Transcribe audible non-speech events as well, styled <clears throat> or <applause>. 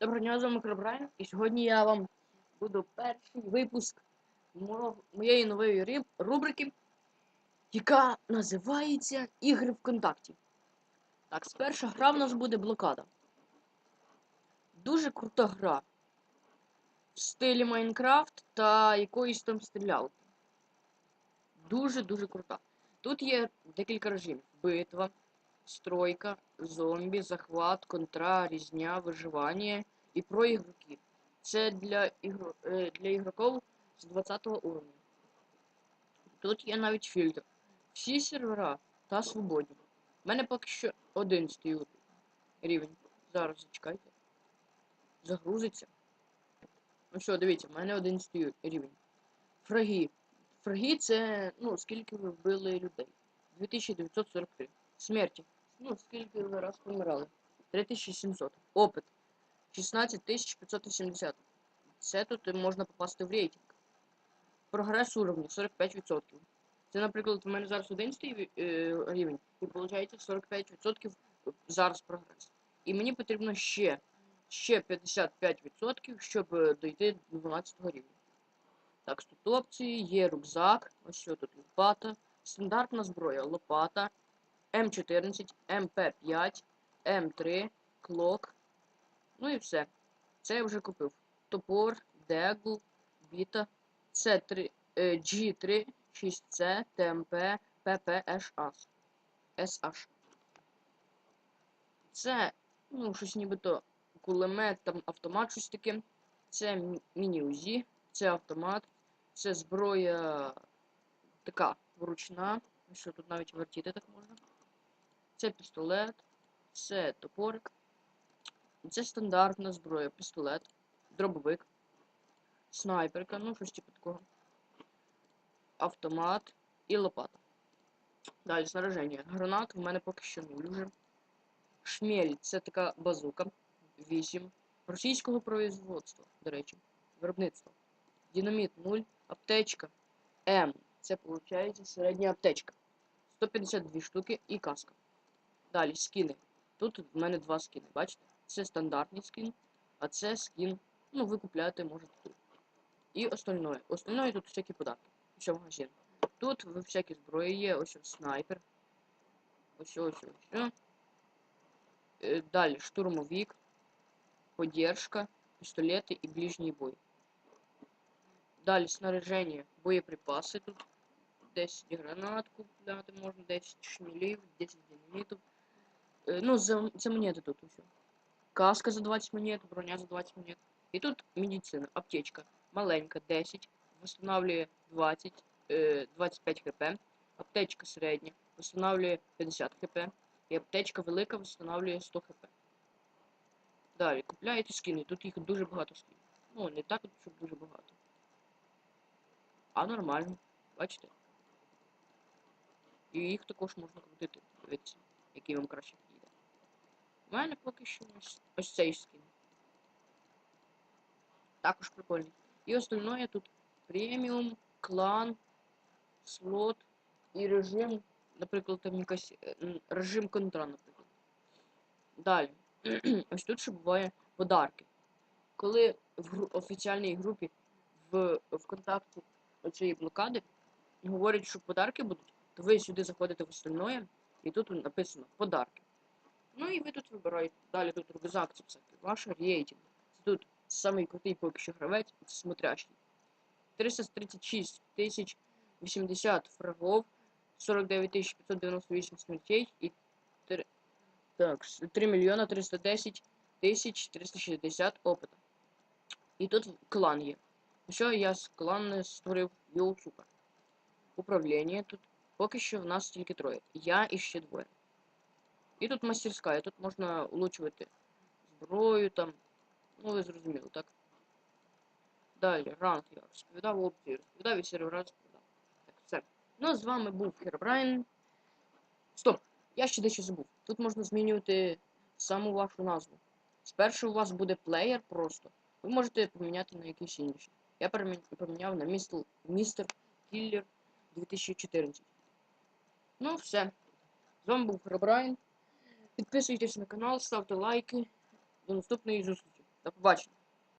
Доброго дня, з вами Крабрайн, і сьогодні я вам буду перший випуск моєї нової рубрики, яка називається Ігри ВКонтакті. Так, перша гра в нас буде блокада. Дуже крута гра. В стилі Майнкрафт та якоїсь там стрілялки. Дуже-дуже крута. Тут є декілька режимів: битва, стройка, зомбі, захват, контра, різня, виживання і про ігроків. Це для, ігро... е, для ігроків з 20 уровня. Тут є навіть фільтр. Всі сервера та свободні. У мене поки що 11 рівень. Зараз зачекайте. Загрузиться. Ну що, дивіться, в мене 11 рівень. Фраги. Фраги це, ну, скільки ви вбили людей. 2943. Смерті. Ну, скільки ви раз помирали? 3700. Опит. 16570. Це тут можна попасти в рейтинг. Прогрес уровня 45%. Це, наприклад, в мене зараз 11 е, рівень, і виходить 45% зараз прогрес. І мені потрібно ще, ще 55%, щоб е, дойти до 12 рівня. Так, тут опції, є рюкзак, ось що тут лопата, стандартна зброя, лопата, М14, МП5, М3, клок. Ну і все. Це я вже купив. Топор, дегл, біта, С3, е, G3, 6C, ТМП, ППШ. SH. Це, ну, щось нібито кулемет, там автомат, щось таке. Це мі- міні-УЗІ, це автомат, це зброя така вручна. Що тут навіть вертіти так можна. Це пістолет, це топорик. Це стандартна зброя, пістолет, дробовик, снайперка, ну щось типу такого. Автомат і лопата. Далі снаряження. Гранат в мене поки що нуль вже. Шмель це така базука. 8. Російського производства, до речі. Виробництва. Динаміт 0. Аптечка М. Це виходить середня аптечка. 152 штуки і каска. Далі скіни. Тут в мене два скіни, бачите? Це стандартний скін, а це скін, ну, ви купляєте можете тут. І остальное. Остальное тут всякі подарки. Все магазин. Тут ви всякі зброї є, ось снайпер. Ось ось ось. ось. Е, Далі штурмовик, поддержка, пістолети і ближній бой. Далі снаряження, боєприпаси тут. 10 гранат купляти можна, 10 шмілів, 10 динамітів. Е, Ну, за, це монети тут усе. Каска за 20 монет, броня за 20 монет. І тут медицина, аптечка. Маленька, 10. Восстанавливає 20, е, 25 хп. Аптечка середня, восстанавливає 50 хп. І аптечка велика восстанавливає 100 хп. Далі, купляєте скини. Тут їх дуже багато скинів. Ну, не так, щоб дуже багато. А нормально. Бачите? І їх також можна крутити. Дивіться, який вам краще. У мене поки що ось, цей скін. Також прикольний. І остальное тут преміум, клан, слот і режим, наприклад, там якась режим контра, наприклад. Далі. <clears throat> ось тут ще буває подарки. Коли в офіціальній групі в ВКонтакті оцієї блокади говорять, що подарки будуть, то ви сюди заходите в остальное, і тут написано подарки. Ну і ви тут вибираєте. Далі тут рюкзак, це все ваш рейтинг. Це тут самий крутий поки що гравець, смотрящий. 336 тисяч 80 фрагов, 49 тисяч 598 смертей і 3, так, 3 мільйона 310 тисяч 360 опита. І тут клан є. Що я з клан створив Йоу Супер. Управління тут поки що в нас тільки троє. Я і ще двоє. І тут мастерська, тут можна улучшувати зброю там. Ну, ви зрозуміли, так? Далі, ранг я розповідав опції, розповідав і сервера розповідав. Так, все. Ну, з вами був Херобрайн. Стоп! Я ще дещо забув. Тут можна змінювати саму вашу назву. Спершу у вас буде плеєр просто. Ви можете поміняти на якийсь інший. Я поміняв на містер, містер Кіллер 2014. Ну, все. З вами був Херобрайн. Підписуйтесь на канал, ставте лайки. До наступної зустрічі. До побачення.